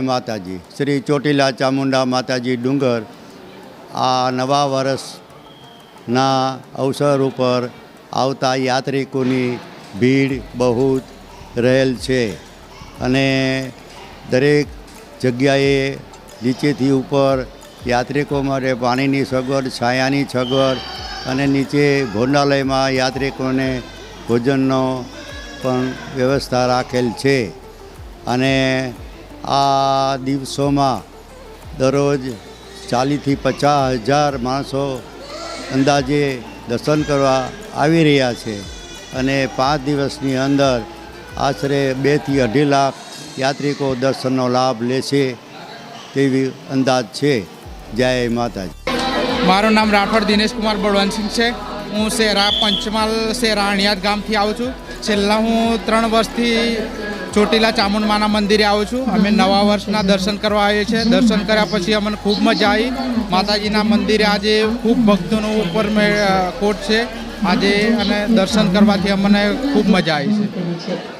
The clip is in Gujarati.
માતાજી. શ્રી ચોટીલા ચામુંડા માતાજી ડુંગર આ નવા વર્ષના અવસર ઉપર આવતા યાત્રિકોની ભીડ બહુ રહેલ છે અને દરેક જગ્યાએ નીચેથી ઉપર યાત્રિકો માટે પાણીની સગવડ છાયાની સગવડ અને નીચે ભોજનાલયમાં યાત્રિકોને ભોજનનો પણ વ્યવસ્થા રાખેલ છે. અને આ દિવસોમાં દરરોજ ચાલીસથી પચાસ હજાર માણસો અંદાજે દર્શન કરવા આવી રહ્યા છે અને પાંચ દિવસની અંદર આશરે બેથી અઢી લાખ યાત્રિકો દર્શનનો લાભ લેશે તેવી અંદાજ છે. જય માતાજી. મારું નામ રાઠોડ દિનેશ કુમાર બળવંતસિંહ છે. હું શેરા પંચમહાલ શેરા અણિયાદ ગામથી આવું છું. છેલ્લા હું ત્રણ વર્ષથી ચોટીલા ચામુંડમાના મંદિરે આવું છું. અમે નવા વર્ષના દર્શન કરવા આવીએ છીએ. દર્શન કર્યા પછી અમને ખૂબ મજા આવી. માતાજીના મંદિરે આજે ખૂબ ભક્તોનો ઉપર કોટ છે. આજે અને દર્શન કરવાથી અમને ખૂબ મજા આવી છે.